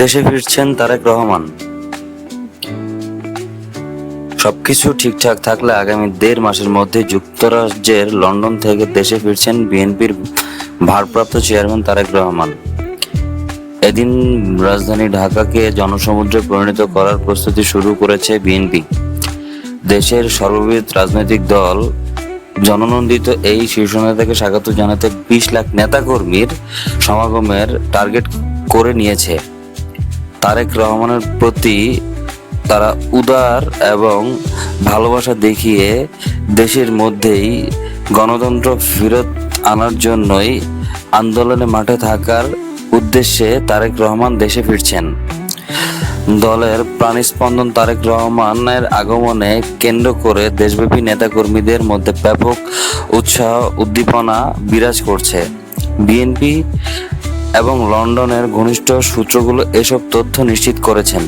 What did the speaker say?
দেশে ফিরছেন তারেক রহমান। সবকিছু ঠিকঠাক থাকলে আগামী দেড় মাসের মধ্যে যুক্তরাজ্যের লন্ডন থেকে দেশে ফিরছেন বিএনপির ভারপ্রাপ্ত চেয়ারম্যান তারেক রহমান। এদিন রাজধানী ঢাকাকে জনসমুদ্রে পরিণত করার প্রস্তুতি শুরু করেছে বিএনপি। দেশের সর্ববিধ রাজনৈতিক দল জননন্দিত এই শীর্ষ নেতাকে স্বাগত জানাতে বিশ লাখ নেতাকর্মীর সমাগমের টার্গেট করে নিয়েছে। তারেক রহমানের প্রতি তারা উদার এবং ভালোবাসা দেখিয়ে দেশের মধ্যেই গণতন্ত্র ফেরত আনার জন্যই আন্দোলনে মাঠে থাকার উদ্দেশ্যে তারেক রহমান দেশে ফিরছেন। দলের প্রাণস্পন্দন তারেক রহমানের আগমনে কেন্দ্র করে দেশব্যাপী নেতাকর্মীদের মধ্যে ব্যাপক উৎসাহ, উদ্দীপনা বিরাজ করছে। বিএনপি এবং লন্ডনের ঘনিষ্ঠ সূত্রগুলো এসব তথ্য নিশ্চিত করেছেন।